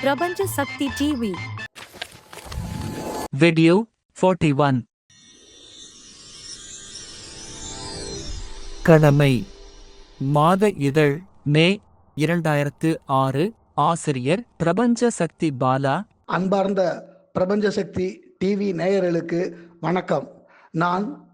பிரபஞ்ச Sakthi TV Video 41 கடமை. மாத இதழ். மே இரண்டாயிரத்து ஆறு. ஆசிரியர் பிரபஞ்ச சக்தி பாலா. அன்பார்ந்த பிரபஞ்ச சக்தி டிவி நேயர்களுக்கு வணக்கம். நான்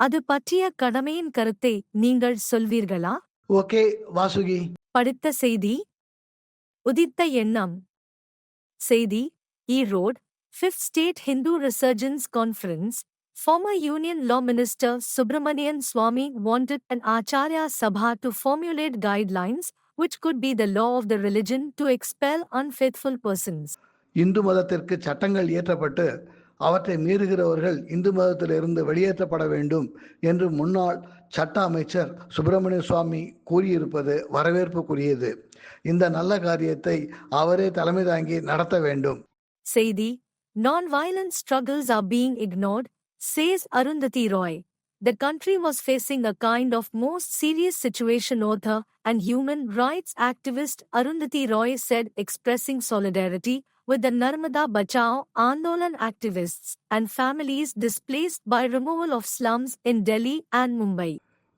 அது பற்றிய கடமையின் கருத்தை நீங்கள் சொல்வீர்களா ஓகே வாசுகி படித்த செய்தி உதித்த எண்ணம் செய்தி Erode fifth state Hindu resurgence conference Former Union Law Minister Subramanian Swamy wanted an Acharya Sabha to formulate guidelines which could be the law of the religion to expel unfaithful persons. இந்து மதத்திற்கு சட்டங்கள் இயற்றப்பட்டு அவற்றை மீறுகிறவர்கள் இந்து மதத்திலிருந்து வெளியேற்றப்பட வேண்டும் என்று முன்னாள் சட்ட அமைச்சர் சுப்பிரமணிய சுவாமி கூறியிருப்பது வரவேற்புக்குரியது இந்த நல்ல காரியத்தை அவரே தலைமை தாங்கி நடத்த வேண்டும் செய்தி non violence struggles are being ignored says Arundhati Roy The country was facing a kind of most serious situation, author and human rights activist Arundhati Roy said, expressing solidarity with the Narmada Bachao Andolan activists and families displaced by removal of slums in Delhi and Mumbai.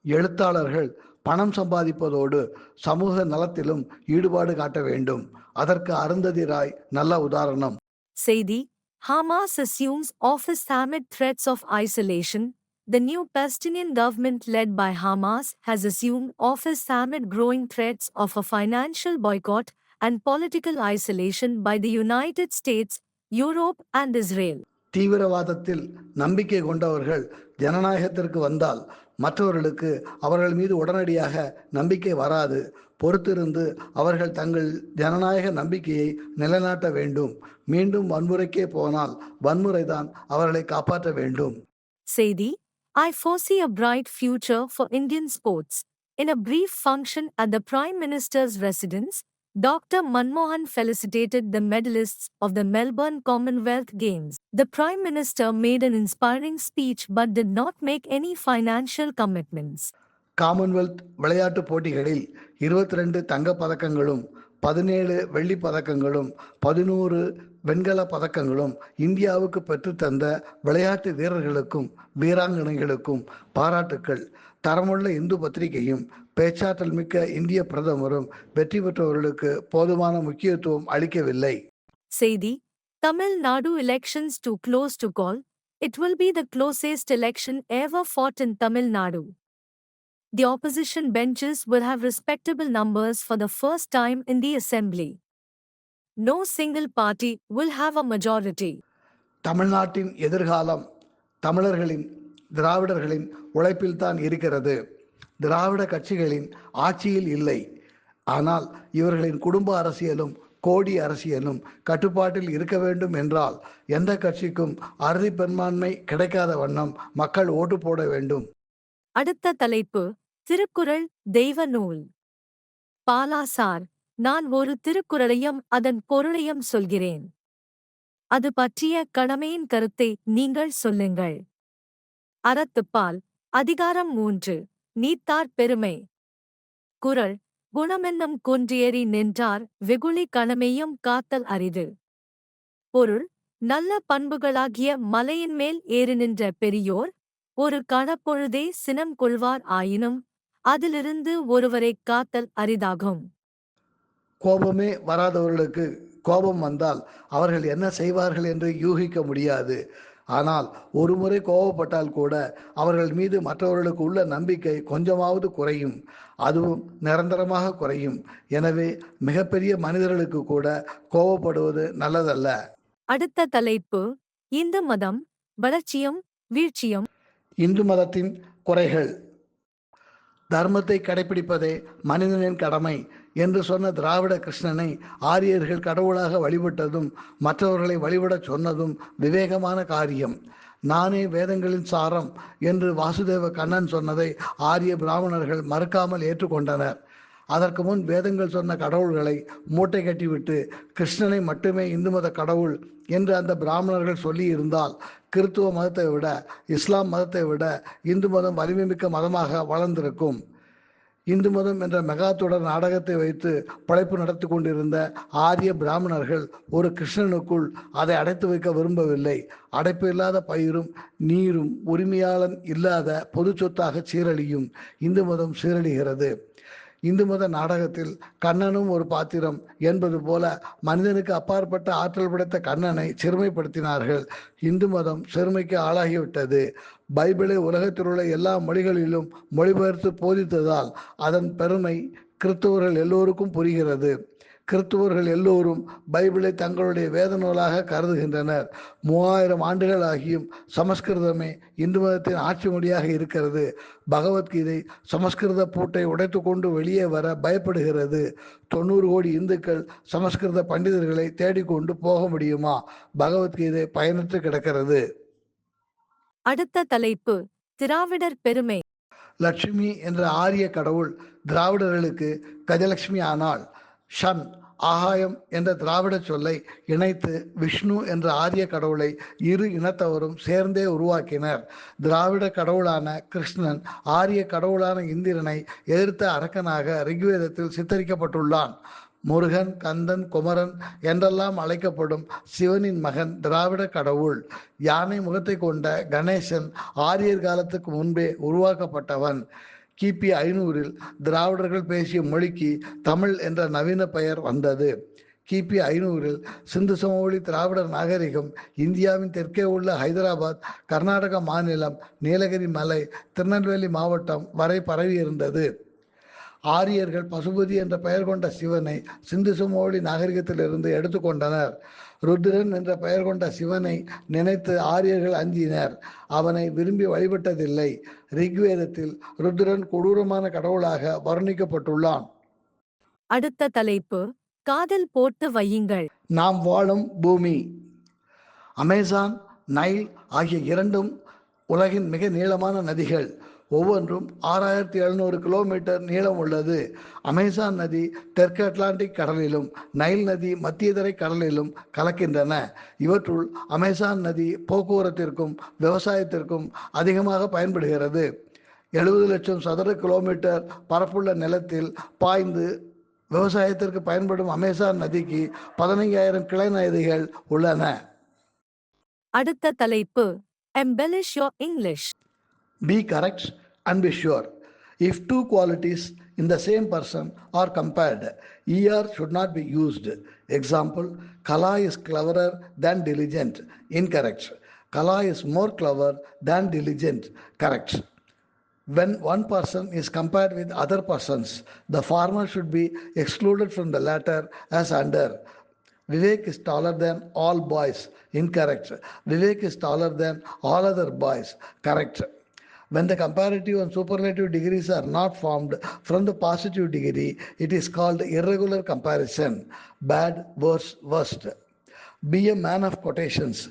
எழுத்தாளர்கள் பணம் சம்பாதிப்பதோடு சமூக நலத்திலும் ஈடுபாடு காட்ட வேண்டும் அதற்கு அருந்ததி ராய் நல்ல உதாரணம் Saidi, Hamas assumes office amid threats of isolation. The new Palestinian government led by Hamas has assumed office amid growing threats of a financial boycott and political isolation by the United States, Europe, and Israel. தீவிரவாதத்தில் நம்பிக்கை கொண்டவர்கள் ஜனநாயகத்திற்கு வந்தால் மற்றவர்களுக்கு அவர்கள் மீது உடனடியாக நம்பிக்கை வராது பொறுத்திருந்து அவர்கள் தங்கள் ஜனநாயக நம்பிக்கையை நிலைநாட்ட வேண்டும் மீண்டும் வன்முறைக்கே போனால் வன்முறைதான் அவர்களை காப்பாற்ற வேண்டும் Saidi, I foresee a bright future for Indian sports. In a brief function at the Prime Minister's residence, Dr. Manmohan felicitated the medalists of the Melbourne Commonwealth Games. The Prime Minister made an inspiring speech but did not make any financial commitments. Commonwealth விளையாட்டுப் போட்டிகளில் இருபத்தி ரெண்டு தங்கப் பதக்கங்களும் பதினேழு வெள்ளிப் பதக்கங்களும் பதினோரு வெண்கலப் பதக்கங்களும் இந்தியாவுக்கு பெற்றுத்தந்த விளையாட்டு வீரர்களுக்கும் வீராங்கனைகளுக்கும் பாராட்டுக்கள் தரமுள்ள இந்து பத்திரிகையும் பேச்சாற்றல் மிக்க இந்திய பிரதமரும் வெற்றி பெற்றவர்களுக்கு போதுமான முக்கியத்துவம் அளிக்கவில்லை Nadu elections too close to call. It will be the closest election ever fought in Tamil Nadu. The opposition benches will have respectable numbers for the first time in the assembly. No single party will have a majority. தமிழ்நாட்டின் எதிர்காலம் தமிழர்களின் திராவிடர்களின் உழைப்பில்தான் இருக்கிறது திராவிட கட்சிகளின் ஆட்சியில் இல்லை. ஆனால் இவர்களின் குடும்ப அரசியலும் கோடி அரசியலும் கட்டுப்பாட்டில் இருக்க வேண்டும் என்றால் எந்த கட்சிக்கும் அறுதி பெரும்பான்மை கிடைக்காத வண்ணம் மக்கள் ஓட்டு போட வேண்டும். அடுத்த தலைப்பு திருக்குறள் தெய்வ நூல். பாலாசார் நான் ஒரு திருக்குறளையும் அதன் பொருளையும் சொல்கிறேன். அது பற்றிய கடமையின் கருத்தை நீங்கள் சொல்லுங்கள். அறத்துப்பால் அதிகாரம் மூன்று. நீத்தார் பெருமை. குரல் குணமென்னும் குன்றியேறி நின்றார் வெகுளி கணமையும் காத்தல் அரிது. பொருள் நல்ல பண்புகளாகிய மலையின் மேல் ஏறி நின்ற பெரியோர் ஒரு கணப்பொழுதே சினம் கொள்வார் ஆயினும் அதிலிருந்து ஒருவரை காத்தல் அரிதாகும். கோபமே வராதவர்களுக்கு கோபம் வந்தால் அவர்கள் என்ன செய்வார்கள் என்று யூகிக்க முடியாது. ஆனால் ஒருமுறை கோபப்பட்டால் கூட அவர்கள் மீது மற்றவர்களுக்கு உள்ள நம்பிக்கை கொஞ்சமாவது குறையும். அதுவும் நிரந்தரமாக குறையும். எனவே மிகப்பெரிய மனிதர்களுக்கு கூட கோபப்படுவது நல்லதல்ல. அடுத்த தலைப்பு இந்து மதம் வளர்ச்சியும் வீழ்ச்சியும். இந்து மதத்தின் குறைகள். தர்மத்தை கடைபிடிப்பதே மனிதனின் கடமை. என்று சொன்ன திராவிட கிருஷ்ணனை ஆரியர்கள் கடவுளாக வழிபட்டதும் மற்றவர்களை வழிபடச் சொன்னதும் விவேகமான காரியம். நானே வேதங்களின் சாரம் என்று வாசுதேவ கண்ணன் சொன்னதை ஆரிய பிராமணர்கள் மறுக்காமல் ஏற்றுக்கொண்டனர். அதற்கு முன் வேதங்கள் சொன்ன கடவுள்களை மூட்டை கட்டிவிட்டு கிருஷ்ணனை மட்டுமே இந்து மத கடவுள் என்று அந்த பிராமணர்கள் சொல்லி இருந்தால் கிறித்துவ மதத்தை விட இஸ்லாம் மதத்தை விட இந்து மதம் வலிமைமிக்க மதமாக வளர்ந்திருக்கும். இந்து மதம் என்ற மெகாத்தொடர் நாடகத்தை வைத்து படைப்பு நடத்தி கொண்டிருந்த ஆரிய பிராமணர்கள் ஒரு கிருஷ்ணனுக்குள் அதை அடைத்து வைக்க விரும்பவில்லை. அடைப்பு இல்லாத பயிரும் நீரும் உரிமையாளன் இல்லாத பொது சொத்தாக சீரழியும் இந்து மதம் சீரழிகிறது. இந்து மத நாடகத்தில் கண்ணனும் ஒரு பாத்திரம் என்பது போல மனிதனுக்கு அப்பாற்பட்ட ஆற்றல் படைத்த கண்ணனை சிறுமைப்படுத்தினார்கள். இந்து மதம் சிறுமைக்கு ஆளாகிவிட்டது. பைபிளை உலகத்தில் உள்ள எல்லா மொழிகளிலும் மொழிபெயர்த்து போதித்ததால் அதன் பெருமை கிறிஸ்தவர்கள் எல்லோருக்கும் புரிகிறது. கிறிஸ்துவர்கள் எல்லோரும் பைபிளை தங்களுடைய வேத நூலாக கருதுகின்றனர். மூவாயிரம் ஆண்டுகள் ஆகியும் சமஸ்கிருதமே இந்து மதத்தின் ஆட்சி மொழியாக இருக்கிறது. பகவத்கீதை சமஸ்கிருத பூட்டை உடைத்து கொண்டு வெளியே வர பயப்படுகிறது. தொண்ணூறு கோடி இந்துக்கள் சமஸ்கிருத பண்டிதர்களை தேடிக்கொண்டு போக முடியுமா? பகவத்கீதை பயனற்று கிடக்கிறது. அடுத்த தலைப்பு திராவிடர் பெருமை. லட்சுமி என்ற ஆரிய கடவுள் திராவிடர்களுக்கு கஜலட்சுமி ஆனாள். ஷன் ஆகாயம் என்ற திராவிட சொல்லை இணைத்து விஷ்ணு என்ற ஆரிய கடவுளை இரு இனத்தவரும் சேர்ந்தே உருவாக்கினர். திராவிட கடவுளான கிருஷ்ணன் ஆரிய கடவுளான இந்திரனை எதிர்த்த அரக்கனாக ரிக்வேதத்தில் சித்தரிக்கப்பட்டுள்ளான். முருகன் கந்தன் குமரன் என்றெல்லாம் அழைக்கப்படும் சிவனின் மகன் திராவிட கடவுள். யானை முகத்தை கொண்ட கணேசன் ஆரியர் காலத்துக்கு முன்பே உருவாக்கப்பட்டவன். கிபி ஐநூறில் திராவிடர்கள் பேசிய மொழிக்கு தமிழ் என்ற நவீன பெயர் வந்தது. கிபி ஐநூறில் சிந்து சமவெளி திராவிடர் நாகரிகம் இந்தியாவின் தெற்கே உள்ள ஹைதராபாத் கர்நாடக மாநிலம் நீலகிரி மலை திருநெல்வேலி மாவட்டம் வரை பரவியிருந்தது. ஆரியர்கள் பசுபதி என்ற பெயர் கொண்ட சிவனை சிந்து சமவெளி நாகரிகத்திலிருந்து எடுத்துக்கொண்டனர். ருத்ரன் என்ற பெயர் கொண்ட சிவனை நினைத்து ஆரியர்கள் அஞ்சினர். அவனை விரும்பி வழிபட்டதில்லை. ரிக்வேதத்தில் ருத்ரன் கொடூரமான கடவுளாக வர்ணிக்கப்பட்டுள்ளான். அடுத்த தலைப்பு காதல் போட்டு வையுங்கள். நாம் வாழும் பூமி. அமேசான் நைல் ஆகிய இரண்டும் உலகின் மிக நீளமான நதிகள். ஒவ்வொன்றும் ஆறாயிரத்தி எழுநூறு கிலோமீட்டர் நீளம் உள்ளது. அமேசான் நதி தெற்கு அட்லாண்டிக் கடலிலும் நைல் நதி மத்தியதரை கடலிலும் கலக்கின்றன. இவற்றுள் அமேசான் நதி போக்குவரத்திற்கும் விவசாயத்திற்கும் அதிகமாக பயன்படுகிறது. எழுபது லட்சம் சதுர கிலோமீட்டர் பரப்புள்ள நிலத்தில் பாய்ந்து விவசாயத்திற்கு பயன்படும் அமேசான் நதிக்கு பதினைஞ்சாயிரம் கிளை நதிகள் உள்ளன. அடுத்த தலைப்பு embellish your English. Be correct. And be sure. If two qualities in the same person are compared, ER should not be used. Example, Kala is cleverer than diligent. Incorrect. Kala is more clever than diligent. Correct. When one person is compared with other persons, the former should be excluded from the latter as under. Vivek is taller than all boys. Incorrect. Vivek is taller than all other boys. Correct. When the comparative and superlative degrees are not formed from the positive degree, it is called irregular comparison. Bad, worse, worst. Be a man of quotations.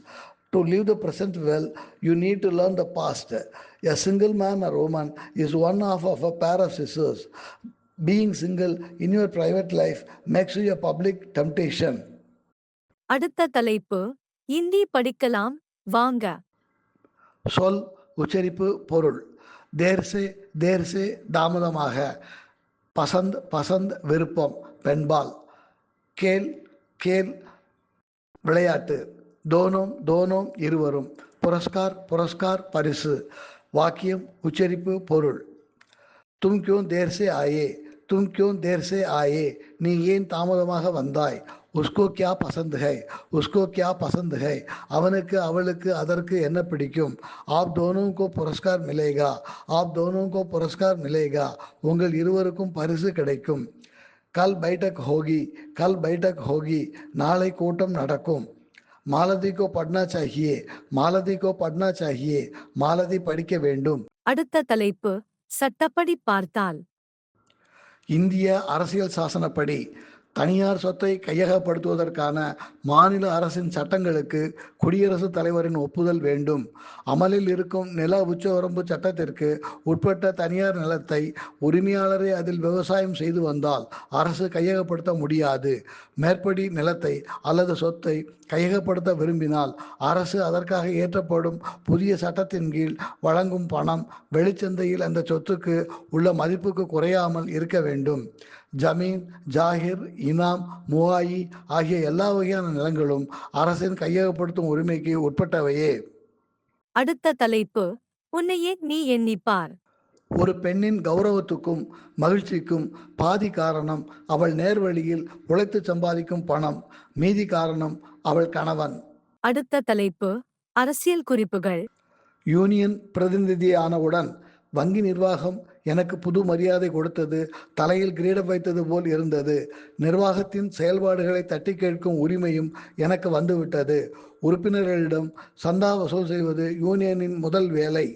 To live the present well, you need to learn the past. A single man or woman is one half of a pair of scissors. Being single in your private life makes you a public temptation. அடுத்த தலைப்பு இந்தி படிக்கலாம் வாங்க சொல் உச்சரிப்பு பொருள். தேர்சே தேர்சே தாமதமாக. பசந்த் பசந்த் விருப்பம் பெண்பால். கேல் கேல் விளையாட்டு. தோனோம் தோனோம் இருவரும். புரஸ்கார் புரஸ்கார் பரிசு. வாக்கியம் உச்சரிப்பு பொருள். தும் கியோன் தேர்சே ஆயே. தும் கியோன் தேர்சே ஆயே. நீ ஏன் தாமதமாக வந்தாய்? உஸ்கோ கியா பசந்த் ஹை? உஸ்கோ கியா பசந்த் ஹை? அவனுக்கு அவளுக்கு அதற்கு என்ன பிடிக்கும்? ஆப் தோனும் கோ புரஸ்கார் மிலேகா ஆப் தோனும் கோ புரஸ்கார் மிலேகா உங்கள் இருவருக்கும் பரிசு கிடைக்கும். கல் பைட்டக் ஹோகி கல் பைட்டக் ஹோகி நாளை கூட்டம் நடக்கும். மாலதி கோ பட்னா சாஹியே மாலதி கோ பட்னா சாஹியே மாலதி படிக்க வேண்டும். அடுத்த தலைப்பு சட்டப்படி பார்த்தால். இந்திய அரசியல் சாசனப்படி தனியார் சொத்தை கையகப்படுத்துவதற்கான மாநில அரசின் சட்டங்களுக்கு குடியரசுத் தலைவரின் ஒப்புதல் வேண்டும். அமலில் இருக்கும் நில உச்சவரம்பு சட்டத்திற்கு உட்பட்ட தனியார் நிலத்தை உரிமையாளரே அதில் விவசாயம் செய்து வந்தால் அரசு கையகப்படுத்த முடியாது. மேற்படி நிலத்தை அல்லது சொத்தை கையகப்படுத்த விரும்பினால் அரசு அதற்காக ஏற்றப்படும் புதிய சட்டத்தின் கீழ் வழங்கும் பணம் வெளிச்சந்தையில் அந்த சொத்துக்கு உள்ள மதிப்புக்கு குறையாமல் இருக்க வேண்டும். ஜமீன் ஜாகிர் இனாம் முவாயி ஆகிய எல்லா வகையான நிலங்களும் அரசின் கையகப்படுத்தும் உரிமைக்கு உட்பட்டவையே. அடுத்த தலைப்பு உன்னையே நீ எண்ணிப்பார். ஒரு பெண்ணின் கௌரவத்துக்கும் மகிழ்ச்சிக்கும் பாதி காரணம் அவள் நேர்வழியில் உழைத்து சம்பாதிக்கும் பணம் மீதி காரணம் அவள் கணவன். அடுத்த தலைப்பு அரசியல் குறிப்புகள். யூனியன் பிரதிநிதியானவுடன் வங்கி நிர்வாகம் எனக்கு புது மரியாதை கொடுத்தது தலையில் கிரீடம் வைத்தது போல் இருந்தது. நிர்வாகத்தின் செயல்பாடுகளை தட்டி கேட்கும் உரிமையும் எனக்கு வந்துவிட்டது. உறுப்பினர்களிடம் சந்தா வசூல் செய்வது யூனியனின் முதல் வேலை.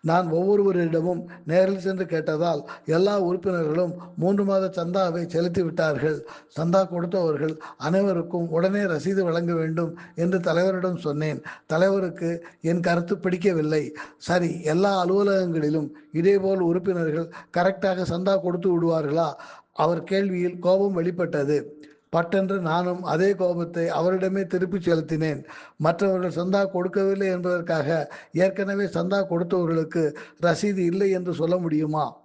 நான் ஒவ்வொருவரிடமும் நேரில் சென்று கேட்டதால் எல்லா உறுப்பினர்களும் மூன்று மாத சந்தாவை செலுத்தி விட்டார்கள். சந்தா கொடுத்தவர்கள் அனைவருக்கும் உடனே ரசீது வழங்க வேண்டும் என்று தலைவரிடம் சொன்னேன். தலைவருக்கு என் கருத்து பிடிக்கவில்லை. சரி எல்லா அலுவலகங்களிலும் இதேபோல் உறுப்பினர்கள் கரெக்டாக சந்தா கொடுத்து விடுவார்களா? அவர் கேள்வியில் கோபம் வெளிப்பட்டது. பட்டென்று நானும் அதே கோபத்தை அவரிடமே திருப்பி செலுத்தினேன். மற்றவர்கள் சந்தா கொடுக்கவில்லை என்பதற்காக ஏற்கனவே சந்தா கொடுத்தவர்களுக்கு ரசீது இல்லை என்று சொல்ல முடியுமா?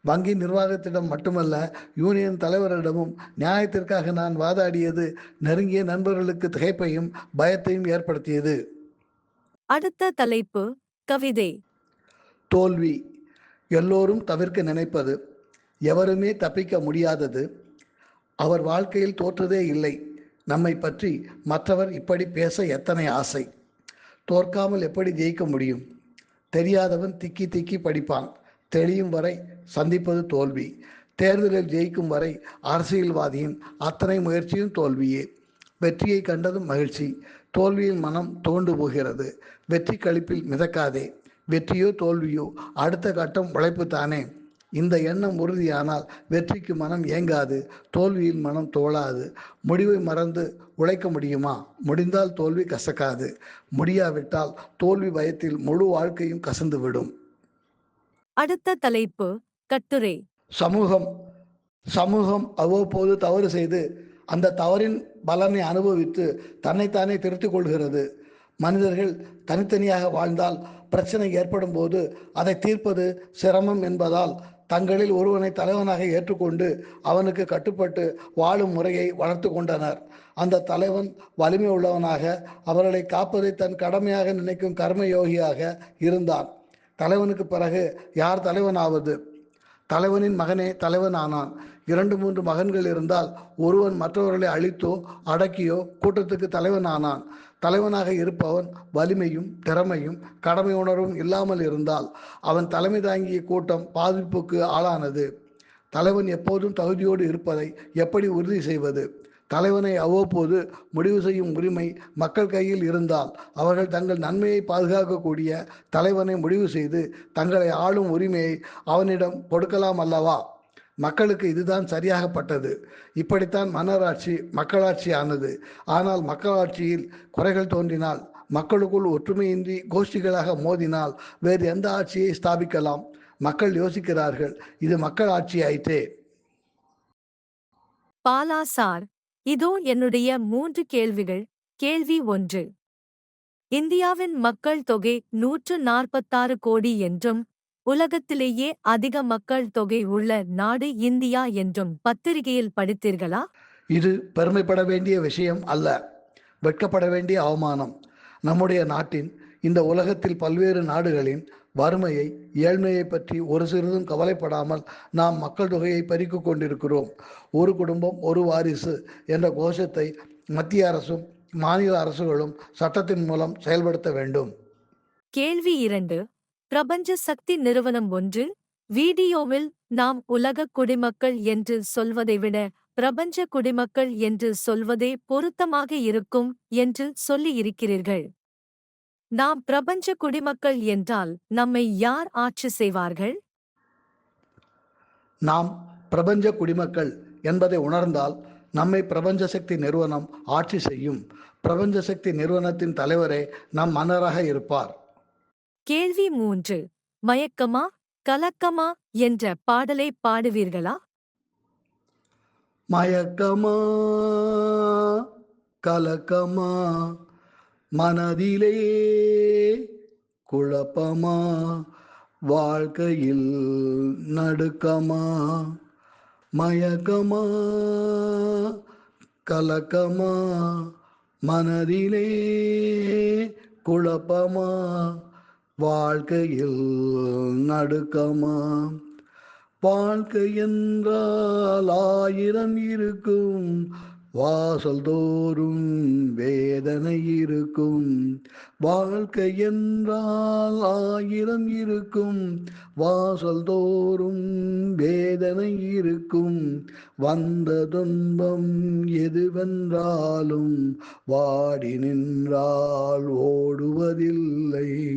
வங்கி நிர்வாகத்திடம் மட்டுமல்ல யூனியன் தலைவரிடமும் நியாயத்திற்காக நான் வாதாடியது நெருங்கிய நண்பர்களுக்கு திகைப்பையும் பயத்தையும் ஏற்படுத்தியது. அடுத்த தலைப்பு கவிதை. தோல்வி. எல்லோரும் தவிர்க்க நினைப்பது. எவருமே தப்பிக்க முடியாதது. அவர் வாழ்க்கையில் தோற்றதே இல்லை. நம்மை பற்றி மற்றவர் இப்படி பேச எத்தனை ஆசை? தோற்காமல் எப்படி ஜெயிக்க முடியும்? தெரியாதவன் திக்கி திக்கி படிப்பான். தெளியும் வரை சந்திப்பது தோல்வி. தேர்தலில் ஜெயிக்கும் வரை அரசியல்வாதியின் அத்தனை முயற்சியும் தோல்வியே. வெற்றியை கண்டதும் மகிழ்ச்சி. தோல்வியில் மனம் தோண்டு போகிறது. வெற்றி கழிப்பில் மிதக்காதே. வெற்றியோ தோல்வியோ அடுத்த கட்டம் உழைப்பு தானே இந்த எண்ணம் உறுதியானால் வெற்றிக்கு மனம் ஏங்காது தோல்வியில் மனம் தோழாது. முடிவை மறந்து உழைக்க முடியுமா? முடிந்தால் தோல்வி கசக்காது. முடியாவிட்டால் தோல்வி பயத்தில் முழு வாழ்க்கையும் கசந்து விடும் அடுத்த தலைப்பு கட்டுரை. சமூகம். சமூகம் அவ்வப்போது தவறு செய்து அந்த தவறின் பலனை அனுபவித்து தன்னைத்தானே திருத்திக் கொள்கிறது. மனிதர்கள் தனித்தனியாக வாழ்ந்தால் பிரச்சனை ஏற்படும் போது அதை தீர்ப்பது சிரமம் என்பதால் தங்களில் ஒருவனை தலைவனாக ஏற்றுக்கொண்டு அவனுக்கு கட்டுப்பட்டு வாழும் முறையை வளர்த்து கொண்டனர். அந்த தலைவன் வலிமை உள்ளவனாக அவர்களை காப்பதை தன் கடமையாக நினைக்கும் கர்மயோகியாக இருந்தான். தலைவனுக்கு பிறகு யார் தலைவனாவது? தலைவனின் மகனே தலைவன் ஆனான் இரண்டு மூன்று மகன்கள் இருந்தால் ஒருவன் மற்றவர்களை அழித்தோ அடக்கியோ கூட்டத்துக்கு தலைவன் ஆனான் தலைவனாக இருப்பவன் வலிமையும் திறமையும் கடமை உணர்வும் இல்லாமல் இருந்தால் அவன் தலைமை தாங்கிய கூட்டம் பாதிப்புக்கு ஆளானது. தலைவன் எப்போதும் தகுதியோடு இருப்பதை எப்படி உறுதி செய்வது? தலைவனை அவ்வப்போது முடிவு செய்யும் உரிமை மக்கள் கையில் இருந்தால் அவர்கள் தங்கள் நன்மையை பாதுகாக்கக்கூடிய தலைவனை முடிவு செய்து தங்களை ஆளும் உரிமையை அவனிடம் கொடுக்கலாம் அல்லவா? மக்களுக்கு இதுதான் சரியாகப்பட்டது. இப்படித்தான் மன்னராட்சி மக்களாட்சி ஆனது ஆனால் மக்களாட்சியில் குறைகள் தோன்றினால் மக்களுக்குள் ஒற்றுமையின்றி கோஷ்டிகளாக மோதினால் வேறு எந்த ஆட்சியை ஸ்தாபிக்கலாம்? மக்கள் யோசிக்கிறார்கள் இது மக்கள் ஆட்சி ஆயிற்றே. பாலா சார் இதோ என்னுடைய மூன்று கேள்விகள். கேள்வி ஒன்று. இந்தியாவின் மக்கள் தொகை நூற்று நாற்பத்தாறு கோடி என்றும் உலகத்திலேயே அதிக மக்கள் தொகை உள்ள நாடு இந்தியா என்றும் பத்திரிகையில் படித்தீர்களா? இது பெருமைப்பட வேண்டிய விஷயம் அல்ல. வெட்கப்பட வேண்டிய அவமானம். நம்முடைய நாட்டின் இந்த உலகத்தில் பல்வேறு நாடுகளின் வறுமையை ஏழ்மையை பற்றி ஒரு சிறிதும் கவலைப்படாமல் நாம் மக்கள் தொகையை பறித்து கொண்டிருக்கிறோம். ஒரு குடும்பம் ஒரு வாரிசு என்ற கோஷத்தை மத்திய அரசும் மாநில அரசுகளும் சட்டத்தின் மூலம் செயல்படுத்த வேண்டும். கேள்வி இரண்டு. பிரபஞ்ச சக்தி நிறுவனம் ஒன்று. வீடியோவில் நாம் உலக குடிமக்கள் என்று சொல்வதை விட பிரபஞ்ச குடிமக்கள் என்று சொல்வதே பொருத்தமாக இருக்கும் என்று சொல்லியிருக்கிறீர்கள் நாம் பிரபஞ்ச குடிமக்கள் என்றால் நம்மை யார் ஆட்சி செய்வார்கள்? நாம் பிரபஞ்ச குடிமக்கள் என்பதை உணர்ந்தால் நம்மை பிரபஞ்ச சக்தி நிறுவனம் ஆட்சி செய்யும். பிரபஞ்ச சக்தி நிறுவனத்தின் தலைவரே நம் மன்னராக இருப்பார். கேள்வி மூன்று. மயக்கமா கலக்கமா என்ற பாடலை பாடுவீர்களா? மயக்கமா கலக்கமா மனதிலே குழப்பமா வாழ்க்கையில் நடுக்கமா மயக்கமா கலக்கமா மனதிலே குழப்பமா வாழ்க்கையில் நடுக்கமா? வாழ்க்கை என்றால் ஆயிரம் இருக்கும். வாசல் தோறும் வேதனை இருக்கும். வாழ்க்கை என்றால் ஆயிரம் இருக்கும். வாசல் தோறும் வேதனை இருக்கும். வந்த துன்பம் எதுவென்றாலும் வாடி நின்றால் ஓடுவதில்லை.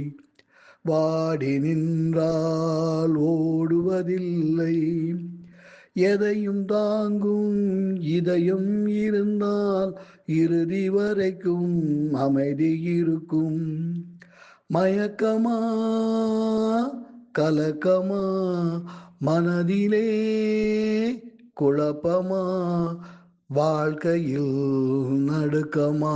வாடி நின்றால் ஓடுவதில்லை. எதையும் தாங்கும் இதயம் இருந்தால் இறுதி வரைக்கும் அமைதி இருக்கும். மயக்கமா கலக்கமா மனதிலே குழப்பமா வாழ்க்கையில் நடுக்கமா.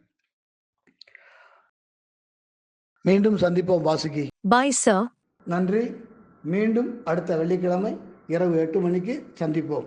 மீண்டும் சந்திப்போம் வாசுகி. பாய் சார் நன்றி. மீண்டும் அடுத்த வெள்ளிக்கிழமை இரவு எட்டு மணிக்கு சந்திப்போம்.